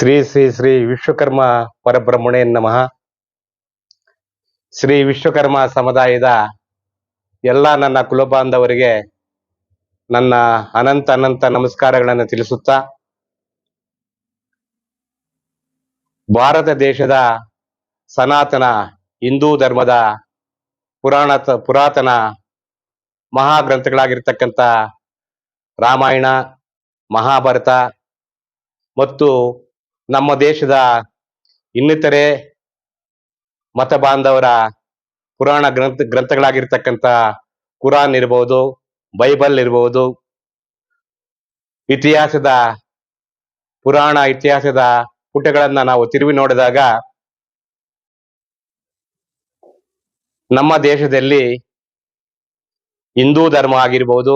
ಶ್ರೀ ಶ್ರೀ ಶ್ರೀ ವಿಶ್ವಕರ್ಮ ಪರಬ್ರಹ್ಮಣೇ ನಮಃ. ಶ್ರೀ ವಿಶ್ವಕರ್ಮ ಸಮುದಾಯದ ಎಲ್ಲ ನನ್ನ ಕುಲಬಾಂಧವರಿಗೆ ನನ್ನ ಅನಂತ ಅನಂತ ನಮಸ್ಕಾರಗಳನ್ನು ತಿಳಿಸುತ್ತಾ, ಭಾರತ ದೇಶದ ಸನಾತನ ಹಿಂದೂ ಧರ್ಮದ ಪುರಾಣ ಪುರಾತನ ಮಹಾಗ್ರಂಥಗಳಾಗಿರ್ತಕ್ಕಂಥ ರಾಮಾಯಣ, ಮಹಾಭಾರತ ಮತ್ತು ನಮ್ಮ ದೇಶದ ಇನ್ನಿತರೆ ಮತ ಬಾಂಧವರ ಪುರಾಣ ಗ್ರಂಥ, ಗ್ರಂಥಗಳಾಗಿರ್ತಕ್ಕಂಥ ಕುರಾನ್ ಇರಬಹುದು ಬೈಬಲ್ ಇರಬಹುದು ಇತಿಹಾಸದ ಪುರಾಣ, ಇತಿಹಾಸದ ಪುಟಗಳನ್ನ ನಾವು ತಿರುವಿ ನೋಡಿದಾಗ ನಮ್ಮ ದೇಶದಲ್ಲಿ ಹಿಂದೂ ಧರ್ಮ ಆಗಿರ್ಬೋದು,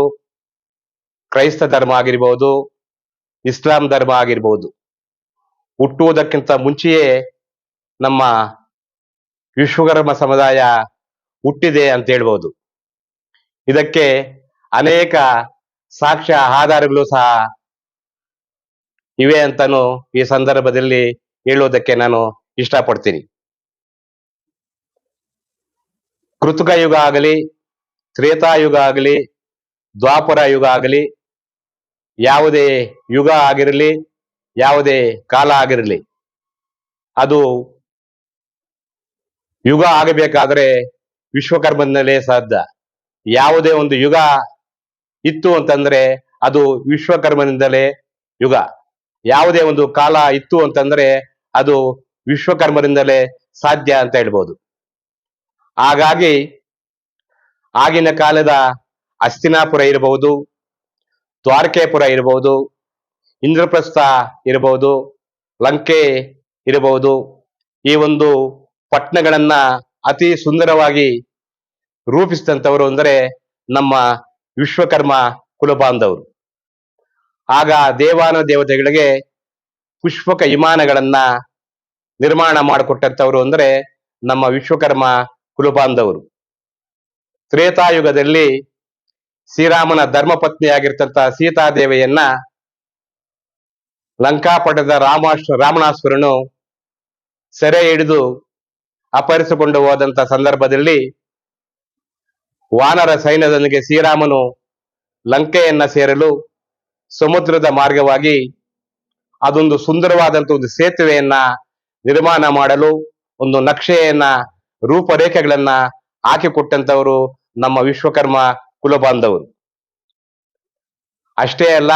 ಕ್ರೈಸ್ತ ಧರ್ಮ ಆಗಿರ್ಬೋದು, ಇಸ್ಲಾಂ ಧರ್ಮ ಆಗಿರ್ಬೋದು. ಹುಟ್ಟುವುದಕ್ಕಿಂತ ಮುಂಚೆಯೇ ನಮ್ಮ ವಿಶ್ವಕರ್ಮ ಸಮುದಾಯ ಹುಟ್ಟಿದೆ ಅಂತ ಹೇಳ್ಬೋದು. ಇದಕ್ಕೆ ಅನೇಕ ಸಾಕ್ಷ್ಯ ಆಧಾರಗಳು ಸಹ ಇವೆ ಅಂತಾನು ಈ ಸಂದರ್ಭದಲ್ಲಿ ಹೇಳುವುದಕ್ಕೆ ನಾನು ಇಷ್ಟಪಡ್ತೀನಿ. ಕೃತಕ ಯುಗ ಆಗಲಿ ತ್ರೇತಾಯುಗ ಆಗಲಿ, ದ್ವಾಪರ ಯುಗ ಆಗಲಿ, ಯಾವುದೇ ಯುಗ ಆಗಿರಲಿ ಯಾವುದೇ ಕಾಲ ಆಗಿರಲಿ. ಅದು ಯುಗ ಆಗಬೇಕಾದ್ರೆ ವಿಶ್ವಕರ್ಮನಲ್ಲೇ ಸಾಧ್ಯ. ಯಾವುದೇ ಒಂದು ಯುಗ ಇತ್ತು ಅಂತಂದ್ರೆ ಅದು ವಿಶ್ವಕರ್ಮನಿಂದಲೇ ಯುಗ. ಯಾವುದೇ ಒಂದು ಕಾಲ ಇತ್ತು ಅಂತಂದ್ರೆ ಅದು ವಿಶ್ವಕರ್ಮರಿಂದಲೇ ಸಾಧ್ಯ ಅಂತ ಹೇಳ್ಬೋದು. ಹಾಗಾಗಿ ಆಗಿನ ಕಾಲದ ಅಸ್ತಿನಾಪುರ ಇರಬಹುದು, ದ್ವಾರಕೆಪುರ ಇರಬಹುದು ಇಂದ್ರಪ್ರಸ್ಥ ಇರಬಹುದು, ಲಂಕೆ ಇರಬಹುದು, ಈ ಒಂದು ಪಟ್ಟಣಗಳನ್ನ ಅತಿ ಸುಂದರವಾಗಿ ರೂಪಿಸಿದಂಥವರು ಅಂದರೆ ನಮ್ಮ ವಿಶ್ವಕರ್ಮ ಕುಲಬಾಂಧವರು. ಆಗ ದೇವಾನ ದೇವತೆಗಳಿಗೆ ಪುಷ್ಪಕ ವಿಮಾನಗಳನ್ನ ನಿರ್ಮಾಣ ಮಾಡಿಕೊಟ್ಟಂಥವ್ರು ಅಂದರೆ ನಮ್ಮ ವಿಶ್ವಕರ್ಮ ಕುಲಬಾಂಧವರು. ತ್ರೇತಾಯುಗದಲ್ಲಿ ಶ್ರೀರಾಮನ ಧರ್ಮಪತ್ನಿಯಾಗಿರ್ತಂತ ಸೀತಾದೇವಿಯನ್ನ ಲಂಕಾಪಟ್ಟದ ರಾಮಾಶ್ವ ರಾಮಣಾಸುರನು ಸೆರೆ ಹಿಡಿದು ಅಪಹರಿಸಿಕೊಂಡು ಹೋದಂತ ಸಂದರ್ಭದಲ್ಲಿ ವಾನರ ಸೈನ್ಯದೊಂದಿಗೆ ಶ್ರೀರಾಮನು ಲಂಕೆಯನ್ನ ಸೇರಲು ಸಮುದ್ರದ ಮಾರ್ಗವಾಗಿ ಅದೊಂದು ಸುಂದರವಾದಂತ ಒಂದು ಸೇತುವೆಯನ್ನ ನಿರ್ಮಾಣ ಮಾಡಲು ಒಂದು ನಕ್ಷೆಯನ್ನ ರೂಪರೇಖೆಗಳನ್ನ ಹಾಕಿಕೊಟ್ಟಂತವರು ನಮ್ಮ ವಿಶ್ವಕರ್ಮ ಕುಲಬಾಂಧವರು. ಅಷ್ಟೇ ಅಲ್ಲ,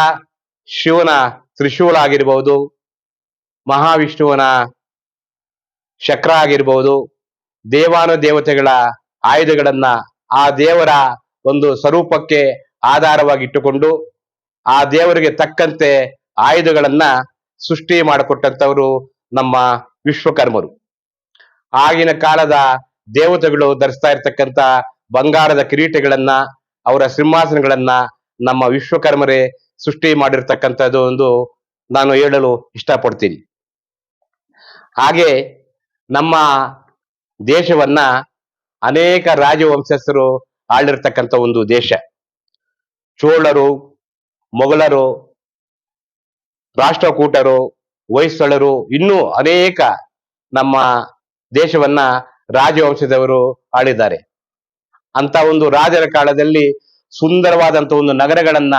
ಶಿವನ ತ್ರಿಶೂಲ ಆಗಿರ್ಬೋದು, ಮಹಾವಿಷ್ಣುವನ ಚಕ್ರ ಆಗಿರ್ಬೋದು ದೇವಾನು ದೇವತೆಗಳ ಆಯುಧಗಳನ್ನ ಆ ದೇವರ ಒಂದು ಸ್ವರೂಪಕ್ಕೆ ಆಧಾರವಾಗಿ ಇಟ್ಟುಕೊಂಡು ಆ ದೇವರಿಗೆ ತಕ್ಕಂತೆ ಆಯುಧಗಳನ್ನ ಸೃಷ್ಟಿ ಮಾಡಿಕೊಟ್ಟಂತವರು ನಮ್ಮ ವಿಶ್ವಕರ್ಮರು. ಆಗಿನ ಕಾಲದ ದೇವತೆಗಳು ಧರಿಸ್ತಾ ಇರ್ತಕ್ಕಂಥ ಬಂಗಾರದ ಕಿರೀಟಗಳನ್ನ, ಅವರ ಸಿಂಹಾಸನಗಳನ್ನ ನಮ್ಮ ವಿಶ್ವಕರ್ಮರೇ ಸೃಷ್ಟಿ ಮಾಡಿರ್ತಕ್ಕಂಥದ್ದು ಒಂದು ನಾನು ಹೇಳಲು ಇಷ್ಟಪಡ್ತೀನಿ. ಹಾಗೆ ನಮ್ಮ ದೇಶವನ್ನ ಅನೇಕ ರಾಜವಂಶಸ್ಥರು ಆಳಿರ್ತಕ್ಕಂಥ ಒಂದು ದೇಶ. ಚೋಳರು, ಮೊಘಲರು, ರಾಷ್ಟ್ರಕೂಟರು ಹೊಯ್ಸಳರು ಇನ್ನೂ ಅನೇಕ ನಮ್ಮ ದೇಶವನ್ನ ರಾಜವಂಶದವರು ಆಳಿದ್ದಾರೆ. ಅಂತ ಒಂದು ರಾಜರ ಕಾಲದಲ್ಲಿ ಸುಂದರವಾದಂತ ಒಂದು ನಗರಗಳನ್ನ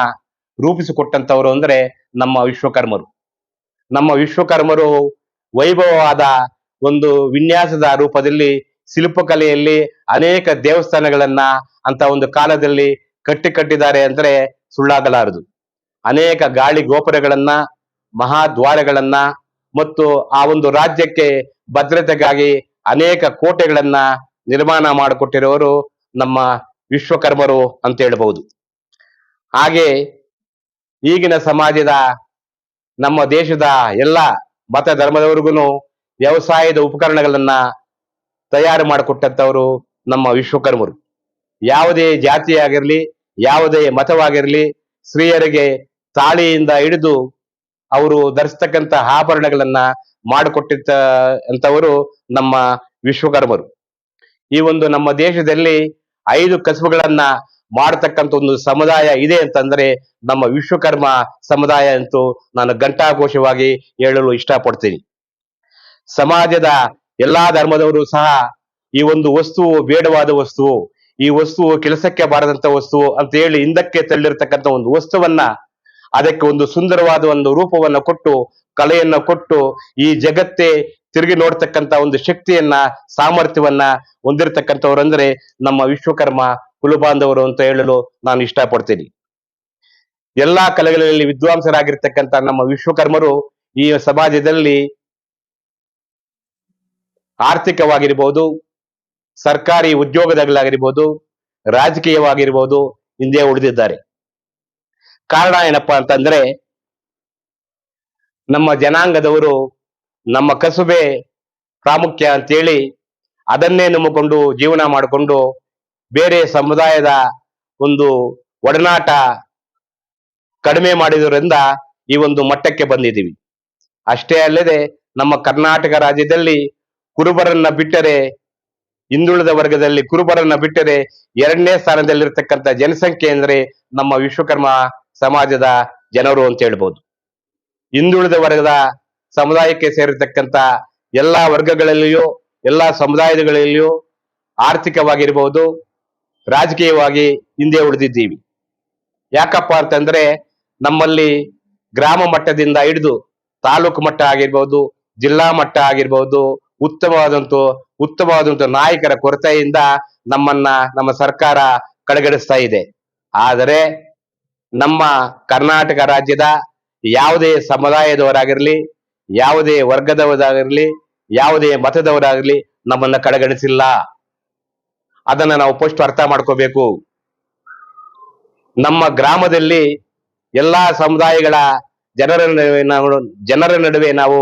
ರೂಪಿಸಿಕೊಟ್ಟಂತವರು ಅಂದ್ರೆ ನಮ್ಮ ವಿಶ್ವಕರ್ಮರು. ನಮ್ಮ ವಿಶ್ವಕರ್ಮರು ವೈಭವವಾದ ಒಂದು ವಿನ್ಯಾಸದ ರೂಪದಲ್ಲಿ ಶಿಲ್ಪಕಲೆಯಲ್ಲಿ ಅನೇಕ ದೇವಸ್ಥಾನಗಳನ್ನ ಅಂತ ಒಂದು ಕಾಲದಲ್ಲಿ ಕಟ್ಟಿ ಕಟ್ಟಿದ್ದಾರೆ ಅಂದ್ರೆ ಸುಳ್ಳಾಗಲಾರದು. ಅನೇಕ ಗಾಳಿ ಗೋಪುರಗಳನ್ನ ಮಹಾದ್ವಾರಗಳನ್ನ ಮತ್ತು ಆ ಒಂದು ರಾಜ್ಯಕ್ಕೆ ಭದ್ರತೆಗಾಗಿ ಅನೇಕ ಕೋಟೆಗಳನ್ನ ನಿರ್ಮಾಣ ಮಾಡಿಕೊಟ್ಟಿರುವವರು ನಮ್ಮ ವಿಶ್ವಕರ್ಮರು ಅಂತ ಹೇಳ್ಬಹುದು. ಹಾಗೆ ಈಗಿನ ಸಮಾಜದ, ನಮ್ಮ ದೇಶದ ಎಲ್ಲ ಮತ ಧರ್ಮದವರಿಗೂ ವ್ಯವಸಾಯದ ಉಪಕರಣಗಳನ್ನ ತಯಾರು ಮಾಡಿಕೊಟ್ಟಂತವರು ನಮ್ಮ ವಿಶ್ವಕರ್ಮರು. ಯಾವುದೇ ಜಾತಿ ಆಗಿರ್ಲಿ ಯಾವುದೇ ಮತವಾಗಿರಲಿ, ಸ್ತ್ರೀಯರಿಗೆ ತಾಳಿಯಿಂದ ಹಿಡಿದು ಅವರು ಧರಿಸ್ತಕ್ಕಂಥ ಆಭರಣಗಳನ್ನ ಮಾಡಿಕೊಟ್ಟಿದ್ದ ಅಂತವರು ನಮ್ಮ ವಿಶ್ವಕರ್ಮರು. ಈ ಒಂದು ನಮ್ಮ ದೇಶದಲ್ಲಿ ಐದು ಕಸಬುಗಳನ್ನ ಮಾಡತಕ್ಕಂತ ಒಂದು ಸಮುದಾಯ ಇದೆ ಅಂತಂದ್ರೆ ನಮ್ಮ ವಿಶ್ವಕರ್ಮ ಸಮುದಾಯ ಅಂತೂ ನಾನು ಘಂಟಾಘೋಷವಾಗಿ ಹೇಳಲು ಇಷ್ಟಪಡ್ತೀನಿ. ಸಮಾಜದ ಎಲ್ಲಾ ಧರ್ಮದವರು ಸಹ ಈ ಒಂದು ವಸ್ತುವು ಬೇಡವಾದ ವಸ್ತುವು, ಈ ವಸ್ತುವು ಕೆಲಸಕ್ಕೆ ಬಾರದಂತ ವಸ್ತುವು ಅಂತ ಹೇಳಿ ಹಿಂದಕ್ಕೆ ತಳ್ಳಿರ್ತಕ್ಕಂಥ ಒಂದು ವಸ್ತುವನ್ನ ಅದಕ್ಕೆ ಒಂದು ಸುಂದರವಾದ ಒಂದು ರೂಪವನ್ನ ಕೊಟ್ಟು, ಕಲೆಯನ್ನ ಕೊಟ್ಟು, ಈ ಜಗತ್ತೇ ತಿರುಗಿ ನೋಡ್ತಕ್ಕಂತ ಒಂದು ಶಕ್ತಿಯನ್ನ, ಸಾಮರ್ಥ್ಯವನ್ನ ಹೊಂದಿರತಕ್ಕಂಥವ್ರಂದ್ರೆ ನಮ್ಮ ವಿಶ್ವಕರ್ಮ ಕುಲಬಾಂಧವರು ಅಂತ ಹೇಳಲು ನಾನು ಇಷ್ಟಪಡ್ತೀನಿ. ಎಲ್ಲಾ ಕಲೆಗಳಲ್ಲಿ ವಿದ್ವಾಂಸರಾಗಿರ್ತಕ್ಕಂಥ ನಮ್ಮ ವಿಶ್ವಕರ್ಮರು ಈ ಸಮಾಜದಲ್ಲಿ ಆರ್ಥಿಕವಾಗಿರ್ಬೋದು, ಸರ್ಕಾರಿ ಉದ್ಯೋಗದಲ್ಲಾಗಿರ್ಬೋದು, ರಾಜಕೀಯವಾಗಿರ್ಬೋದು ಹಿಂದೆ ಉಳಿದಿದ್ದಾರೆ. ಕಾರಣ ಏನಪ್ಪಾ ಅಂತಂದ್ರೆ ನಮ್ಮ ಜನಾಂಗದವರು ನಮ್ಮ ಕಸುಬೆ ಪ್ರಾಮುಖ್ಯ ಅಂತೇಳಿ ಅದನ್ನೇ ನಂಬಿಕೊಂಡು ಜೀವನ ಮಾಡಿಕೊಂಡು ಬೇರೆ ಸಮುದಾಯದ ಒಂದು ಒಡನಾಟ ಕಡಿಮೆ ಮಾಡಿದ್ರಿಂದ ಈ ಒಂದು ಮಟ್ಟಕ್ಕೆ ಬಂದಿದ್ದೀವಿ. ಅಷ್ಟೇ ಅಲ್ಲದೆ ನಮ್ಮ ಕರ್ನಾಟಕ ರಾಜ್ಯದಲ್ಲಿ ಕುರುಬರನ್ನ ಬಿಟ್ಟರೆ, ಹಿಂದುಳಿದ ವರ್ಗದಲ್ಲಿ ಕುರುಬರನ್ನ ಬಿಟ್ಟರೆ ಎರಡನೇ ಸ್ಥಾನದಲ್ಲಿರ್ತಕ್ಕಂಥ ಜನಸಂಖ್ಯೆ ಅಂದ್ರೆ ನಮ್ಮ ವಿಶ್ವಕರ್ಮ ಸಮಾಜದ ಜನರು ಅಂತ ಹೇಳ್ಬೋದು. ಹಿಂದುಳಿದ ವರ್ಗದ ಸಮುದಾಯಕ್ಕೆ ಸೇರಿರ್ತಕ್ಕಂಥ ಎಲ್ಲಾ ವರ್ಗಗಳಲ್ಲಿಯೂ, ಎಲ್ಲಾ ಸಮುದಾಯಗಳಲ್ಲಿಯೂ ಆರ್ಥಿಕವಾಗಿರ್ಬೋದು ರಾಜಕೀಯವಾಗಿ ಹಿಂದೆ ಉಳಿದಿದ್ದೀವಿ. ಯಾಕಪ್ಪ ಅಂತಂದ್ರೆ ನಮ್ಮಲ್ಲಿ ಗ್ರಾಮ ಮಟ್ಟದಿಂದ ಹಿಡಿದು ತಾಲೂಕು ಮಟ್ಟ ಆಗಿರ್ಬೋದು, ಜಿಲ್ಲಾ ಮಟ್ಟ ಆಗಿರ್ಬೋದು, ಉತ್ತಮವಾದಂತ ಉತ್ತಮವಾದಂತ ನಾಯಕರ ಕೊರತೆಯಿಂದ ನಮ್ಮನ್ನ, ನಮ್ಮ ಸರ್ಕಾರ ಕಡೆಗಣಿಸ್ತಾ ಇದೆ. ಆದರೆ ನಮ್ಮ ಕರ್ನಾಟಕ ರಾಜ್ಯದ ಯಾವುದೇ ಸಮುದಾಯದವರಾಗಿರ್ಲಿ, ಯಾವುದೇ ವರ್ಗದವರಾಗಿರ್ಲಿ, ಯಾವುದೇ ಮತದವರಾಗಿರ್ಲಿ ನಮ್ಮನ್ನ ಕಡೆಗಣಿಸಿಲ್ಲ. ಅದನ್ನ ನಾವು ಫಸ್ಟ್ ಅರ್ಥ ಮಾಡ್ಕೋಬೇಕು. ನಮ್ಮ ಗ್ರಾಮದಲ್ಲಿ ಎಲ್ಲಾ ಸಮುದಾಯಗಳ ಜನರ ನಡುವೆ ಜನರ ನಡುವೆ ನಾವು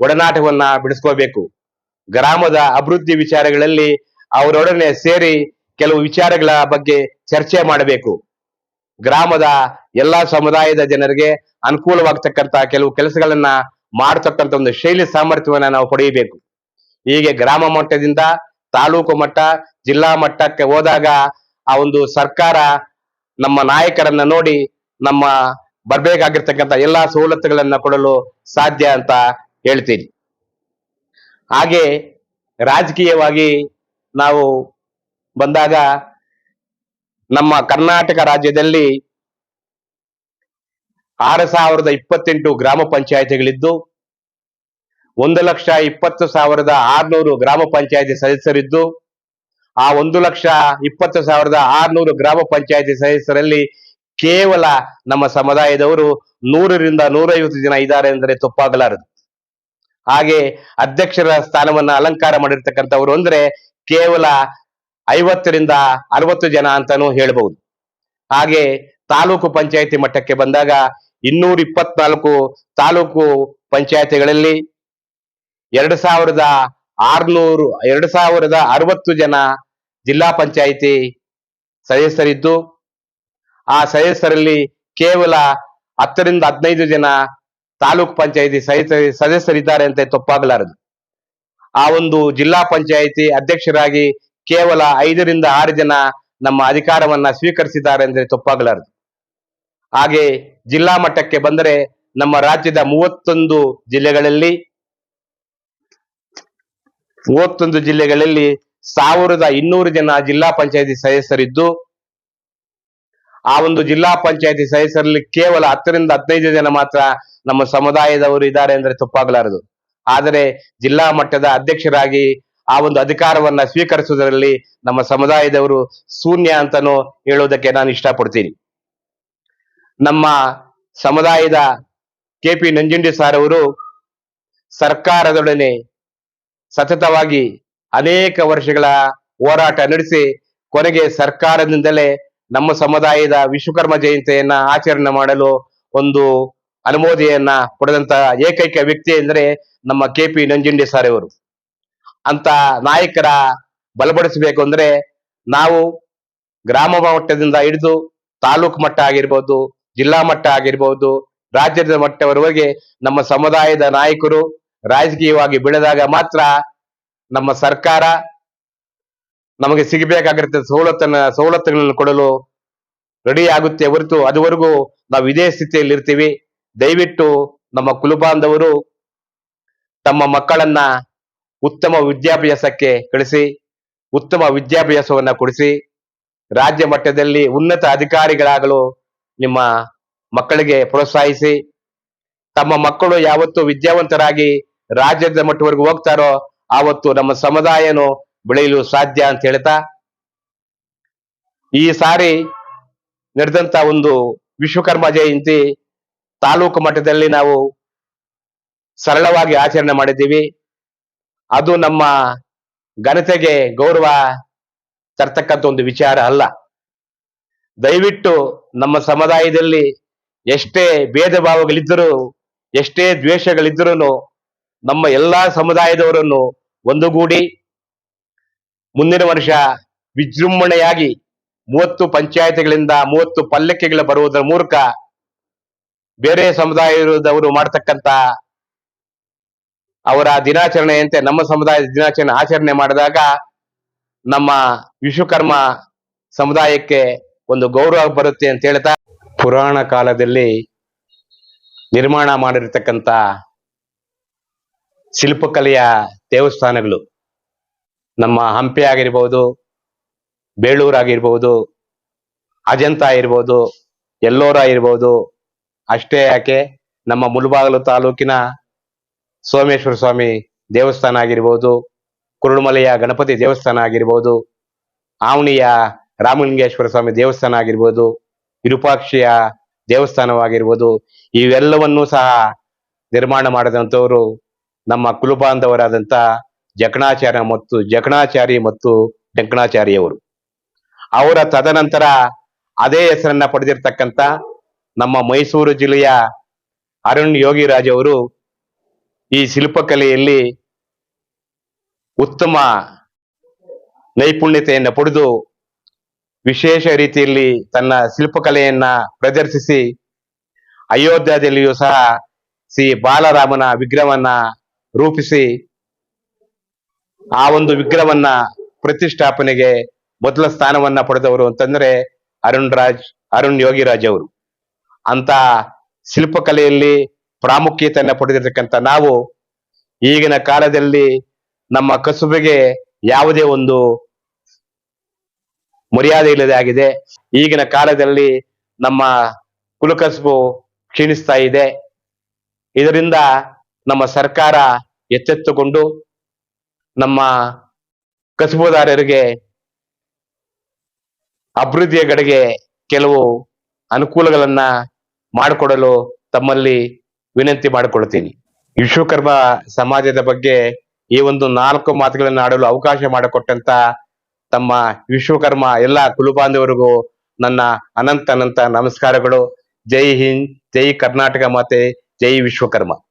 ಒಡನಾಟವನ್ನ ಬಿಡಿಸ್ಕೋಬೇಕು. ಗ್ರಾಮದ ಅಭಿವೃದ್ಧಿ ವಿಚಾರಗಳಲ್ಲಿ ಅವರೊಡನೆ ಸೇರಿ ಕೆಲವು ವಿಚಾರಗಳ ಬಗ್ಗೆ ಚರ್ಚೆ ಮಾಡಬೇಕು. ಗ್ರಾಮದ ಎಲ್ಲಾ ಸಮುದಾಯದ ಜನರಿಗೆ ಅನುಕೂಲವಾಗ್ತಕ್ಕಂತ ಕೆಲವು ಕೆಲಸಗಳನ್ನ ಮಾಡತಕ್ಕಂತ ಒಂದು ಶೈಲಿ ಸಾಮರ್ಥ್ಯವನ್ನ ನಾವು ಪಡೆಯಬೇಕು. ಹೀಗೆ ಗ್ರಾಮ ಮಟ್ಟದಿಂದ ತಾಲೂಕು ಮಟ್ಟ, ಜಿಲ್ಲಾ ಮಟ್ಟಕ್ಕೆ ಹೋದಾಗ ಆ ಒಂದು ಸರ್ಕಾರ ನಮ್ಮ ನಾಯಕರನ್ನ ನೋಡಿ ನಮ್ಮ ಬರ್ಬೇಕಾಗಿರ್ತಕ್ಕಂಥ ಎಲ್ಲಾ ಸವಲತ್ತುಗಳನ್ನ ಕೊಡಲು ಸಾಧ್ಯ ಅಂತ ಹೇಳ್ತೀನಿ ಹಾಗೆ ರಾಜಕೀಯವಾಗಿ ನಾವು ಬಂದಾಗ ನಮ್ಮ ಕರ್ನಾಟಕ ರಾಜ್ಯದಲ್ಲಿ ಆರು ಸಾವಿರದ ಇಪ್ಪತ್ತೆಂಟು ಗ್ರಾಮ ಪಂಚಾಯತಿಗಳಿದ್ದು ಒಂದು ಲಕ್ಷ ಇಪ್ಪತ್ತು ಸಾವಿರದ ಆರ್ನೂರು ಗ್ರಾಮ ಪಂಚಾಯತಿ ಸದಸ್ಯರಿದ್ದು, ಆ ಒಂದು ಲಕ್ಷ ಇಪ್ಪತ್ತು ಸಾವಿರದ ಆರ್ನೂರು ಗ್ರಾಮ ಪಂಚಾಯತಿ ಸದಸ್ಯರಲ್ಲಿ ಕೇವಲ ನಮ್ಮ ಸಮುದಾಯದವರು ನೂರರಿಂದ ನೂರೈವತ್ತು ಜನ ಇದ್ದಾರೆ ಅಂದರೆ ತಪ್ಪಾಗಲಾರದು. ಹಾಗೆ ಅಧ್ಯಕ್ಷರ ಸ್ಥಾನವನ್ನ ಅಲಂಕಾರ ಮಾಡಿರ್ತಕ್ಕಂಥವ್ರು ಅಂದ್ರೆ ಕೇವಲ ಐವತ್ತರಿಂದ ಅರವತ್ತು ಜನ ಅಂತಾನೂ ಹೇಳಬಹುದು. ಹಾಗೆ ತಾಲೂಕು ಪಂಚಾಯತಿ ಮಟ್ಟಕ್ಕೆ ಬಂದಾಗ ಇನ್ನೂರ ಇಪ್ಪತ್ನಾಲ್ಕು ತಾಲೂಕು ಪಂಚಾಯತಿಗಳಲ್ಲಿ ಎರಡು ಸಾವಿರದ ಆರ್ನೂರು, ಎರಡು ಸಾವಿರದ ಅರವತ್ತು ಜನ ಜಿಲ್ಲಾ ಪಂಚಾಯಿತಿ ಸದಸ್ಯರಿದ್ದು, ಆ ಸದಸ್ಯರಲ್ಲಿ ಕೇವಲ ಹತ್ತರಿಂದ ಹದಿನೈದು ಜನ ತಾಲೂಕ್ ಪಂಚಾಯಿತಿ ಸದಸ್ಯ, ಸದಸ್ಯರಿದ್ದಾರೆ ಅಂತ ತಪ್ಪಾಗಲಾರದು. ಆ ಒಂದು ಜಿಲ್ಲಾ ಪಂಚಾಯಿತಿ ಅಧ್ಯಕ್ಷರಾಗಿ ಕೇವಲ ಐದರಿಂದ ಆರು ಜನ ನಮ್ಮ ಅಧಿಕಾರವನ್ನ ಸ್ವೀಕರಿಸಿದ್ದಾರೆ ಅಂದ್ರೆ ತಪ್ಪಾಗಲಾರದು. ಹಾಗೆ ಜಿಲ್ಲಾ ಮಟ್ಟಕ್ಕೆ ಬಂದರೆ ನಮ್ಮ ರಾಜ್ಯದ ಮೂವತ್ತೊಂದು ಜಿಲ್ಲೆಗಳಲ್ಲಿ ಮೂವತ್ತೊಂದು ಜಿಲ್ಲೆಗಳಲ್ಲಿ ಸಾವಿರದ ಇನ್ನೂರು ಜನ ಜಿಲ್ಲಾ ಪಂಚಾಯತಿ ಸದಸ್ಯರಿದ್ದು, ಆ ಒಂದು ಜಿಲ್ಲಾ ಪಂಚಾಯತಿ ಸದಸ್ಯರಲ್ಲಿ ಕೇವಲ ಹತ್ತರಿಂದ ಹದಿನೈದು ಜನ ಮಾತ್ರ ನಮ್ಮ ಸಮುದಾಯದವರು ಇದ್ದಾರೆ ಅಂದ್ರೆ ತಪ್ಪಾಗಲಾರದು. ಆದರೆ ಜಿಲ್ಲಾ ಮಟ್ಟದ ಅಧ್ಯಕ್ಷರಾಗಿ ಆ ಒಂದು ಅಧಿಕಾರವನ್ನ ಸ್ವೀಕರಿಸುವುದರಲ್ಲಿ ನಮ್ಮ ಸಮುದಾಯದವರು ಶೂನ್ಯ ಅಂತಾನು ಹೇಳುವುದಕ್ಕೆ ನಾನು ಇಷ್ಟಪಡ್ತೀನಿ. ನಮ್ಮ ಸಮುದಾಯದ ಕೆ ಪಿ ನಂಜುಂಡಿ ಸಾರ್ ಅವರು ಸರ್ಕಾರದೊಡನೆ ಸತತವಾಗಿ ಅನೇಕ ವರ್ಷಗಳ ಹೋರಾಟ ನಡೆಸಿ ಕೊನೆಗೆ ಸರ್ಕಾರದಿಂದಲೇ ನಮ್ಮ ಸಮುದಾಯದ ವಿಶ್ವಕರ್ಮ ಜಯಂತಿಯನ್ನ ಆಚರಣೆ ಮಾಡಲು ಒಂದು ಅನುಮೋದನೆಯನ್ನ ಪಡೆದಂತ ಏಕೈಕ ವ್ಯಕ್ತಿ ಎಂದರೆ ನಮ್ಮ ಕೆ ಪಿ ನಂಜುಂಡಿ ಸರ್ ಅವರು ಅಂತ ನಾಯಕರ ಬಲಪಡಿಸಬೇಕು ಅಂದ್ರೆ ನಾವು ಗ್ರಾಮ ಮಟ್ಟದಿಂದ ಹಿಡಿದು ತಾಲೂಕು ಮಟ್ಟ ಆಗಿರ್ಬೋದು, ಜಿಲ್ಲಾ ಮಟ್ಟ ಆಗಿರ್ಬೋದು, ರಾಜ್ಯದ ಮಟ್ಟವರೆಗೆ ನಮ್ಮ ಸಮುದಾಯದ ನಾಯಕರು ರಾಜಕೀಯವಾಗಿ ಬೆಳೆದಾಗ ಮಾತ್ರ ನಮ್ಮ ಸರ್ಕಾರ ನಮಗೆ ಸಿಗಬೇಕಾಗಿರುತ್ತೆ ಸವಲತ್ತನ್ನ, ಸವಲತ್ತುಗಳನ್ನು ಕೊಡಲು ರೆಡಿ ಆಗುತ್ತೆ ಹೊರತು ಅದುವರೆಗೂ ನಾವು ಇದೇ ಸ್ಥಿತಿಯಲ್ಲಿ ಇರ್ತೀವಿ ದಯವಿಟ್ಟು ನಮ್ಮ ಕುಲಬಾಂಧವರು ತಮ್ಮ ಮಕ್ಕಳನ್ನ ಉತ್ತಮ ವಿದ್ಯಾಭ್ಯಾಸಕ್ಕೆ ಕಳಿಸಿ, ಉತ್ತಮ ವಿದ್ಯಾಭ್ಯಾಸವನ್ನ ಕೊಡಿಸಿ, ರಾಜ್ಯ ಮಟ್ಟದಲ್ಲಿ ಉನ್ನತ ಅಧಿಕಾರಿಗಳಾಗಲು ನಿಮ್ಮ ಮಕ್ಕಳಿಗೆ ಪ್ರೋತ್ಸಾಹಿಸಿ, ತಮ್ಮ ಮಕ್ಕಳು ಯಾವತ್ತೂ ವಿದ್ಯಾವಂತರಾಗಿ ರಾಜ್ಯದ ಮಟ್ಟವರೆಗೂ ಹೋಗ್ತಾರೋ, ಆವತ್ತು ನಮ್ಮ ಸಮುದಾಯನು ಬೆಳೆಯಲು ಸಾಧ್ಯ ಅಂತ ಹೇಳ್ತಾ, ಈ ಸಾರಿ ನಡೆದಂತ ಒಂದು ವಿಶ್ವಕರ್ಮ ಜಯಂತಿ ತಾಲೂಕು ಮಟ್ಟದಲ್ಲಿ ನಾವು ಸರಳವಾಗಿ ಆಚರಣೆ ಮಾಡಿದ್ದೀವಿ. ಅದು ನಮ್ಮ ಘನತೆಗೆ ಗೌರವ ತರ್ತಕ್ಕಂಥ ಒಂದು ವಿಚಾರ ಅಲ್ಲ. ದಯವಿಟ್ಟು ನಮ್ಮ ಸಮುದಾಯದಲ್ಲಿ ಎಷ್ಟೇ ಭೇದ ಭಾವಗಳಿದ್ದರೂ ಎಷ್ಟೇ ದ್ವೇಷಗಳಿದ್ದರೂ ನಮ್ಮ ಎಲ್ಲಾ ಸಮುದಾಯದವರನ್ನು ಒಂದುಗೂಡಿ ಮುಂದಿನ ವರ್ಷ ವಿಜೃಂಭಣೆಯಾಗಿ ಮೂವತ್ತು ಪಂಚಾಯತಿಗಳಿಂದ ಮೂವತ್ತು ಪಲ್ಲಕ್ಕಿಗಳ ಬರುವುದರ ಮೂಲಕ ಬೇರೆ ಸಮುದಾಯದವರು ಮಾಡ್ತಕ್ಕಂತ ಅವರ ದಿನಾಚರಣೆಯಂತೆ, ನಮ್ಮ ಸಮುದಾಯದ ದಿನಾಚರಣೆ ಆಚರಣೆ ಮಾಡಿದಾಗ ನಮ್ಮ ವಿಶ್ವಕರ್ಮ ಸಮುದಾಯಕ್ಕೆ ಒಂದು ಗೌರವ ಬರುತ್ತೆ ಅಂತ ಹೇಳ್ತಾ ಪುರಾಣ ಕಾಲದಲ್ಲಿ ನಿರ್ಮಾಣ ಮಾಡಿರ್ತಕ್ಕಂಥ ಶಿಲ್ಪಕಲೆಯ ದೇವಸ್ಥಾನಗಳು. ನಮ್ಮ ಹಂಪಿ ಆಗಿರ್ಬೋದು, ಬೇಳೂರು ಆಗಿರ್ಬೋದು, ಅಜಂತ ಆಗಿರ್ಬೋದು, ಎಲ್ಲೋರ ಆಗಿರ್ಬೋದು, ಅಷ್ಟೇ ಯಾಕೆ ನಮ್ಮ ಮುಲ್ಬಾಗಲು ತಾಲೂಕಿನ ಸೋಮೇಶ್ವರ ಸ್ವಾಮಿ ದೇವಸ್ಥಾನ ಆಗಿರ್ಬೋದು, ಕುರುಡುಮಲೆಯ ಗಣಪತಿ ದೇವಸ್ಥಾನ ಆಗಿರ್ಬೋದು, ಆವಣಿಯ ರಾಮಲಿಂಗೇಶ್ವರ ಸ್ವಾಮಿ ದೇವಸ್ಥಾನ ಆಗಿರ್ಬೋದು, ವಿರೂಪಾಕ್ಷಿಯ ದೇವಸ್ಥಾನವಾಗಿರ್ಬೋದು, ಇವೆಲ್ಲವನ್ನೂ ಸಹ ನಿರ್ಮಾಣ ಮಾಡಿದಂಥವರು ನಮ್ಮ ಕುಲಬಾಂಧವರಾದಂಥ ಜಕಣಾಚಾರ್ಯ ಮತ್ತು ಜಕಣಾಚಾರಿ ಮತ್ತು ಟಂಕಣಾಚಾರಿಯವರು. ಅವರ ತದನಂತರ ಅದೇ ಹೆಸರನ್ನ ಪಡೆದಿರ್ತಕ್ಕಂಥ ನಮ್ಮ ಮೈಸೂರು ಜಿಲ್ಲೆಯ ಅರುಣ್ ಯೋಗಿರಾಜ್ ಅವರು ಈ ಶಿಲ್ಪಕಲೆಯಲ್ಲಿ ಉತ್ತಮ ನೈಪುಣ್ಯತೆಯನ್ನು ಪಡೆದು ವಿಶೇಷ ರೀತಿಯಲ್ಲಿ ತನ್ನ ಶಿಲ್ಪಕಲೆಯನ್ನ ಪ್ರದರ್ಶಿಸಿ, ಅಯೋಧ್ಯದಲ್ಲಿಯೂ ಸಹ ಶ್ರೀ ಬಾಲರಾಮನ ವಿಗ್ರಹವನ್ನ ರೂಪಿಸಿ ಆ ಒಂದು ವಿಗ್ರಹವನ್ನ ಪ್ರತಿಷ್ಠಾಪನೆಗೆ ಮೊದಲ ಸ್ಥಾನವನ್ನ ಪಡೆದವರು ಅಂತಂದ್ರೆ ಅರುಣ್ ರಾಜ್, ಅರುಣ್ ಯೋಗಿರಾಜ್ ಅವರು. ಅಂತ ಶಿಲ್ಪಕಲೆಯಲ್ಲಿ ಪ್ರಾಮುಖ್ಯತೆಯನ್ನ ಪಡೆದಿರ್ತಕ್ಕಂಥ ನಾವು ಈಗಿನ ಕಾಲದಲ್ಲಿ ನಮ್ಮ ಕಸುಬಿಗೆ ಯಾವುದೇ ಒಂದು ಮರ್ಯಾದೆ ಇಲ್ಲದೆ ಆಗಿದೆ. ಈಗಿನ ಕಾಲದಲ್ಲಿ ನಮ್ಮ ಕುಲಕಸುಬು ಕ್ಷೀಣಿಸ್ತಾ ಇದೆ. ಇದರಿಂದ ನಮ್ಮ ಸರ್ಕಾರ ಎಚ್ಚೆತ್ತುಕೊಂಡು ನಮ್ಮ ಕಸುಬುದಾರರಿಗೆ ಅಭಿವೃದ್ಧಿಯ ಕಡೆಗೆ ಕೆಲವು ಅನುಕೂಲಗಳನ್ನ ಮಾಡಿಕೊಡಲು ತಮ್ಮಲ್ಲಿ ವಿನಂತಿ ಮಾಡಿಕೊಳ್ತೀನಿ. ವಿಶ್ವಕರ್ಮ ಸಮಾಜದ ಬಗ್ಗೆ ಈ ಒಂದು ನಾಲ್ಕು ಮಾತುಗಳನ್ನು ಆಡಲು ಅವಕಾಶ ಮಾಡಿಕೊಟ್ಟಂತ ತಮ್ಮ ವಿಶ್ವಕರ್ಮ ಎಲ್ಲ ಕುಲಬಾಂಧವರಿಗೂ ನನ್ನ ಅನಂತ ಅನಂತ ನಮಸ್ಕಾರಗಳು. ಜೈ ಹಿಂದ್, ಜೈ ಕರ್ನಾಟಕ ಮಾತೆ, ಜೈ ವಿಶ್ವಕರ್ಮ.